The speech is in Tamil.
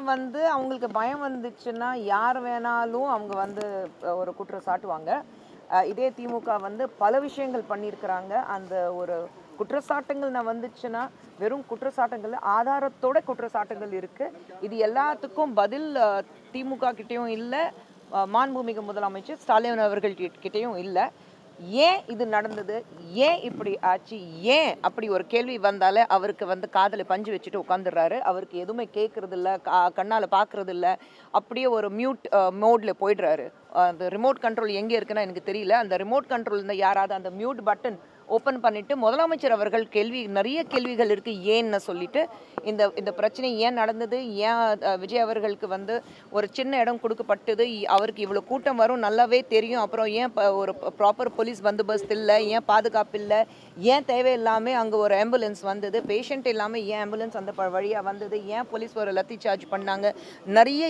வந்து அவங்களுக்கு பயம் வந்துச்சுன்னா யார் வேணாலும் அவங்க வந்து ஒரு குற்றம் சாட்டுவாங்க. இதே திமுக வந்து பல விஷயங்கள் பண்ணியிருக்கிறாங்க. அந்த ஒரு குற்றச்சாட்டுங்கள் நான் வந்துச்சுன்னா வெறும் குற்றச்சாட்டுங்கள் ஆதாரத்தோட குற்றச்சாட்டுகள் இருக்கு. இது எல்லாத்துக்கும் பதில் திமுக கிட்டேயும் இல்லை. மாண்புமிகு முதலமைச்சர் ஸ்டாலின் அவர்கள் கிட்டேயும் இல்லை. ஏன் இது நடந்தது? ஏன் இப்படி ஆச்சு? ஏன் அப்படி ஒரு கேள்வி வந்தாலே அவருக்கு வந்து காதில் பஞ்சு வச்சுட்டு உட்காந்துடுறாரு அவருக்கு எதுவுமே கேட்கறது இல்லை கா கண்ணால் பார்க்கறது இல்லை அப்படியே ஒரு மியூட் மோடில் போயிடுறாரு. அந்த ரிமோட் கண்ட்ரோல் எங்கே இருக்குன்னா எனக்கு தெரியல. அந்த ரிமோட் கண்ட்ரோல் இருந்தால் யாராவது அந்த மியூட் பட்டன் ஓப்பன் பண்ணிட்டு முதலமைச்சர் அவர்கள் கேள்வி நிறைய கேள்விகள் இருக்கு. ஏன்னு சொல்லிட்டு இந்த இந்த பிரச்சனை ஏன் நடந்தது? ஏன் விஜய் அவர்களுக்கு வந்து ஒரு சின்ன இடம் கொடுக்கப்பட்டது? இ- அவருக்கு இவ்வளோ கூட்டம் வரும் நல்லாவே தெரியும். அப்புறம் ஏன் ஒரு ப்ராப்பர் போலீஸ் பந்தோபஸ்த் இல்லை? ஏன் பாதுகாப்பு இல்லை? ஏன் தேவையில்லாமல் அங்கே ஒரு ஆம்புலன்ஸ் வந்தது? பேஷண்ட் இல்லாமல் ஏன் ஆம்புலன்ஸ் அந்த வழியாக வந்தது? ஏன் போலீஸ் ஒரு லத்தி சார்ஜ் பண்ணாங்க? நிறைய